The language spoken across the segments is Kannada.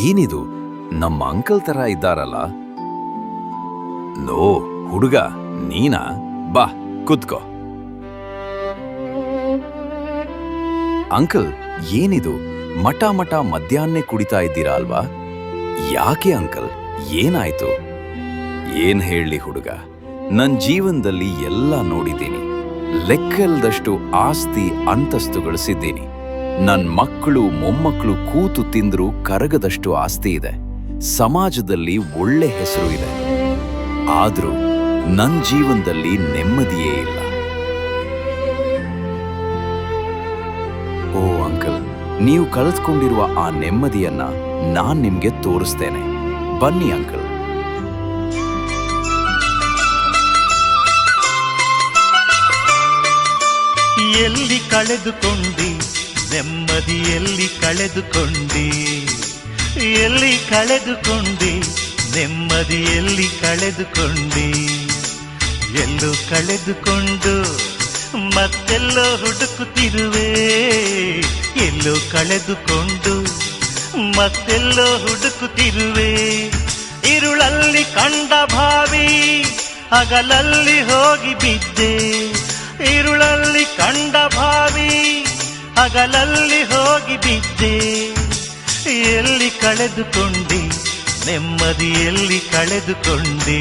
ಏನಿದು? ನಮ್ಮ ಅಂಕಲ್ ತರ ಇದ್ದಾರಲ್ಲ. ನೋ ಹುಡುಗ, ನೀನಾ? ಬಾ, ಕುತ್ಕೋ. ಅಂಕಲ್, ಏನಿದು? ಮಠ ಮಠ ಮಧ್ಯಾಹ್ನೇ ಕುಡಿತಾ ಇದ್ದೀರಾ ಅಲ್ವಾ? ಯಾಕೆ ಅಂಕಲ್? ಏನಾಯ್ತು? ಏನ್ ಹೇಳಿ ಹುಡುಗ? ನನ್ ಜೀವನದಲ್ಲಿ ಎಲ್ಲ ನೋಡಿದ್ದೀನಿ. ಲೆಕ್ಕಲ್ದಷ್ಟು ಆಸ್ತಿ ಅಂತಸ್ತು ಗಳಿಸಿದ್ದೀನಿ ನನ್ ಮಕ್ಕಳು ಮೊಮ್ಮಕ್ಕಳು ಕೂತು ತಿಂದ್ರು ಕರಗದಷ್ಟು ಆಸ್ತಿ ಇದೆ. ಸಮಾಜದಲ್ಲಿ ಒಳ್ಳೆ ಹೆಸರು ಇದೆ. ಆದ್ರೂ ನನ್ ಜೀವನದಲ್ಲಿ ನೆಮ್ಮದಿಯೇ ಇಲ್ಲ. ಓ ಅಂಕಲ್, ನೀವು ಕಳೆದುಕೊಂಡಿರುವ ಆ ನೆಮ್ಮದಿಯನ್ನ ನಾನ್ ನಿಮ್ಗೆ ತೋರಿಸ್ತೇನೆ. ಬನ್ನಿ ಅಂಕಲ್. ಎಲ್ಲಿ ಕಳೆದುಕೊಂಡಿ? ನೆಮ್ಮದಿ ಎಲ್ಲಿ ಕಳೆದುಕೊಂಡಿ. ಎಲ್ಲಿ ಕಳೆದುಕೊಂಡಿ ನೆಮ್ಮದಿ ಎಲ್ಲಿ ಕಳೆದುಕೊಂಡಿ. ಎಲ್ಲೋ ಕಳೆದುಕೊಂಡು ಮತ್ತೆಲ್ಲೋ ಹುಡುಕುತ್ತಿರುವೆ. ಎಲ್ಲೋ ಕಳೆದುಕೊಂಡು ಮತ್ತೆಲ್ಲೋ ಹುಡುಕುತ್ತಿರುವೆ. ಇರುಳಲ್ಲಿ ಕಂಡ ಭಾವಿ, ಹಗಲಲ್ಲಿ ಹೋಗಿ ಬಿದ್ದೆ. ಇರುಳಲ್ಲಿ ಕಂಡ ಭಾವಿ ಹಗಲಲ್ಲಿ ಹೋಗಿ ಬಿದ್ದೆ. ಎಲ್ಲಿ ಕಳೆದುಕೊಂಡಿ? ನೆಮ್ಮದಿ ಎಲ್ಲಿ ಕಳೆದುಕೊಂಡಿ.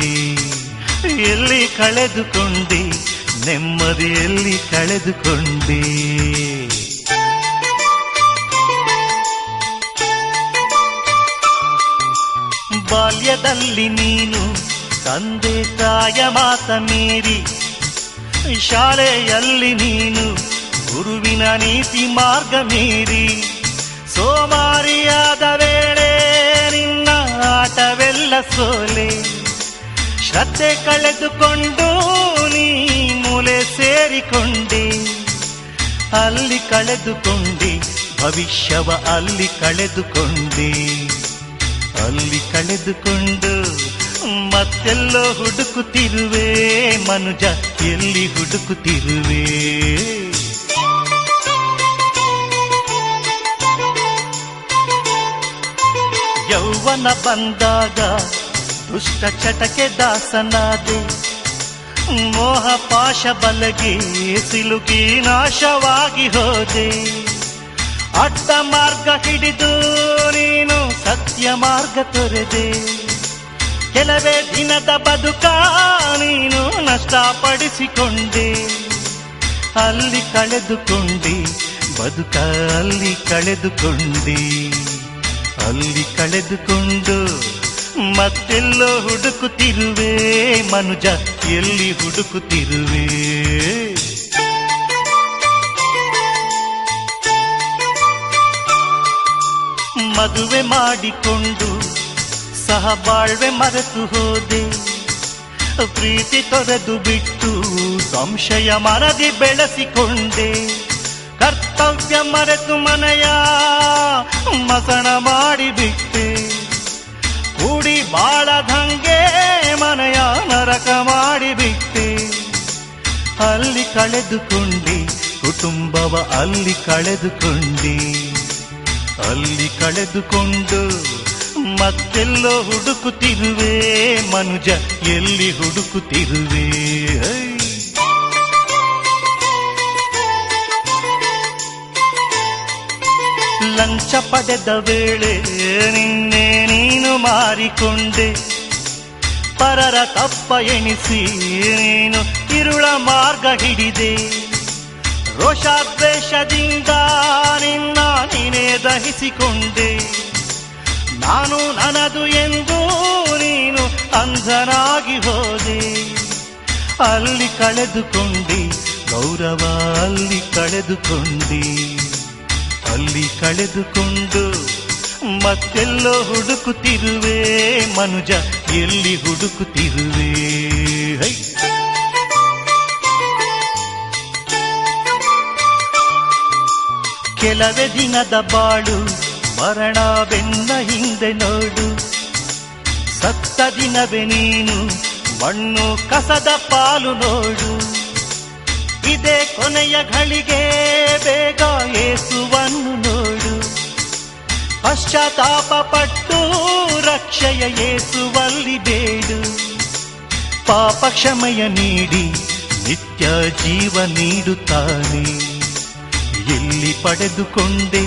ಎಲ್ಲಿ ಕಳೆದುಕೊಂಡಿ? ನೆಮ್ಮದಿ ಎಲ್ಲಿ ಕಳೆದುಕೊಂಡಿ. ಬಾಲ್ಯದಲ್ಲಿ ನೀನು ತಂದೆ ತಾಯ ಮಾತ ಮೀರಿ ಶಾಲೆಯಲ್ಲಿ ನೀನು ಗುರುವಿನ ನೀತಿ ಮಾರ್ಗ ಮೀರಿ ಸೋಮಾರಿಯಾದ ವೇಳೆ ನಿನ್ನ ಆಟವೆಲ್ಲ ಸೋಲೆ. ಶ್ರದ್ಧೆ ಕಳೆದುಕೊಂಡು ನೀ ಮೂಲೆ ಸೇರಿಕೊಂಡಿ. ಅಲ್ಲಿ ಕಳೆದುಕೊಂಡಿ, ಭವಿಷ್ಯವ ಅಲ್ಲಿ ಕಳೆದುಕೊಂಡಿ. ಅಲ್ಲಿ ಕಳೆದುಕೊಂಡು ಮತ್ತೆಲ್ಲೋ ಹುಡುಕುತ್ತಿರುವೆ, ಮನುಜ ಎಲ್ಲಿ ಹುಡುಕುತ್ತಿರುವೆ. ಯೌವನ ಬಂದಾಗ ದುಷ್ಟ ಚಟಕ್ಕೆ ದಾಸನಾದೆ. ಮೋಹ ಪಾಶ ಬಲಗಿ ಸಿಲುಕಿ ನಾಶವಾಗಿ ಹೋದೆ. ಅಡ್ಡ ಮಾರ್ಗ ಹಿಡಿದು ನೀನು ಸತ್ಯ ಮಾರ್ಗ ತೊರೆದೆ. ಕೆಲವೇ ದಿನದ ಬದುಕ ನೀನು ನಷ್ಟಪಡಿಸಿಕೊಂಡೆ. ಅಲ್ಲಿ ಕಳೆದುಕೊಂಡೆ ಬದುಕ ಅಲ್ಲಿ ಕಳೆದುಕೊಂಡೆ. ಅಲ್ಲಿ ಕಳೆದುಕೊಂಡು ಮತ್ತೆಲ್ಲೋ ಹುಡುಕುತ್ತಿರುವೆ, ಮನುಜ, ಎಲ್ಲಿ ಹುಡುಕುತ್ತಿರುವೆ? ಮದುವೆ ಮಾಡಿಕೊಂಡು ಸಹ ಬಾಳ್ವೆ ಮರೆತು ಹೋದೆ. ಪ್ರೀತಿ ತೊರೆದು ಬಿಟ್ಟು ಸಂಶಯ ಮನದಿ ಬೆಳೆಸಿಕೊಂಡೆ. ಕರ್ತವ್ಯ ಮರೆತು ಮನೆಯ ಮಸಣ ಮಾಡಿಬಿಟ್ಟೆ ಕೂಡಿ ಬಾಳದಂಗೆ ಮನೆಯ ನರಕ ಮಾಡಿಬಿಟ್ಟೆ ಅಲ್ಲಿ ಕಳೆದುಕೊಂಡಿ, ಕುಟುಂಬವ ಅಲ್ಲಿ ಕಳೆದುಕೊಂಡಿ. ಅಲ್ಲಿ ಕಳೆದುಕೊಂಡು ಮತ್ತೆಲ್ಲೋ ಹುಡುಕುತ್ತಿರುವೆ, ಮನುಜ ಎಲ್ಲಿ ಹುಡುಕುತ್ತಿರುವೆ ಲಂಚ ಪಡೆದ ವೇಳೆ ನಿನ್ನೆ ನೀನು ಮಾರಿಕೊಂಡೆ. ಪರರ ತಪ್ಪ ಎಣಿಸಿ ನೀನು ಇರುಳ ಮಾರ್ಗ ಹಿಡಿದೆ. ರೋಷಾದ್ವೇಷದಿಂದ ನಿನ್ನ ನೀನೇ ದಹಿಸಿಕೊಂಡೆ. ನಾನು ನನದು ಎಂದು ನೀನು ಅಂಧನಾಗಿ ಹೋದೆ. ಅಲ್ಲಿ ಕಳೆದುಕೊಂಡೆ, ಗೌರವ ಅಲ್ಲಿ ಕಳೆದುಕೊಂಡೆ. ಅಲ್ಲಿ ಕಳೆದುಕೊಂಡು ಮತ್ತೆಲ್ಲೋ ಹುಡುಕುತ್ತಿರುವೆ ಮನುಜ, ಎಲ್ಲಿ ಹುಡುಕುತ್ತಿರುವೆ? ಹೈ. ಕೆಲವೇ ದಿನದ ಬಾಳು ಮರಣ ಬೆನ್ನ ಹಿಂದೆ ನೋಡು. ಸತ್ತ ದಿನವೇ ನೀನು, ಮಣ್ಣು ಕಸದ ಪಾಲು ನೋಡು. ಇದೇ ಕೊನೆಯ ಘಳಿಗೆ ಬೇಗ ಏಸುವನ್ನು ನೋಡು ಪಶ್ಚಾತ್ತಾಪ ಪಟ್ಟು ರಕ್ಷೆಯ ಏಸುವಲ್ಲಿ ಬೇಡು ಪಾಪ ಕ್ಷಮೆಯ ನೀಡಿ ನಿತ್ಯ ಜೀವ ನೀಡುತ್ತಾನೆ ಇಲ್ಲಿ ಪಡೆದುಕೊಂಡೆ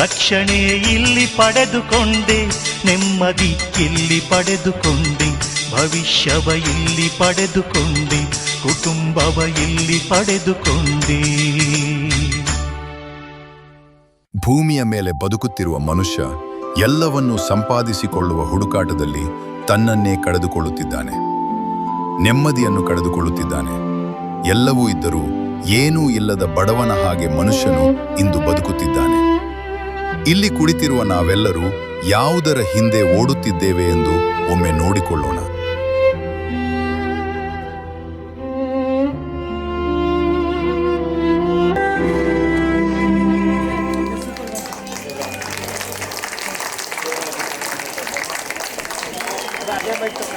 ರಕ್ಷಣೆ ಇಲ್ಲಿ ಪಡೆದುಕೊಂಡೆ ನೆಮ್ಮದಿ ಇಲ್ಲಿ ಪಡೆದುಕೊಂಡೆ ಭವಿಷ್ಯವ ಇಲ್ಲಿ ಪಡೆದುಕೊಂಡೆ ಕುಟುಂಬವ ಇಲ್ಲಿ ಪಡೆದುಕೊಂಡೆ ಭೂಮಿಯ ಮೇಲೆ ಬದುಕುತ್ತಿರುವ ಮನುಷ್ಯ ಎಲ್ಲವನ್ನೂ ಸಂಪಾದಿಸಿಕೊಳ್ಳುವ ಹುಡುಕಾಟದಲ್ಲಿ ತನ್ನನ್ನೇ ಕಳೆದುಕೊಳ್ಳುತ್ತಿದ್ದಾನೆ. ನೆಮ್ಮದಿಯನ್ನು ಕಳೆದುಕೊಳ್ಳುತ್ತಿದ್ದಾನೆ. ಎಲ್ಲವೂ ಇದ್ದರೂ ಏನೂ ಇಲ್ಲದ ಬಡವನ ಹಾಗೆ ಮನುಷ್ಯನು ಇಂದು ಬದುಕುತ್ತಿದ್ದಾನೆ. ಇಲ್ಲಿ ಕುಳಿತಿರುವ ನಾವೆಲ್ಲರೂ ಯಾವುದರ ಹಿಂದೆ ಓಡುತ್ತಿದ್ದೇವೆ ಎಂದು ಒಮ್ಮೆ ನೋಡಿಕೊಳ್ಳೋಣ.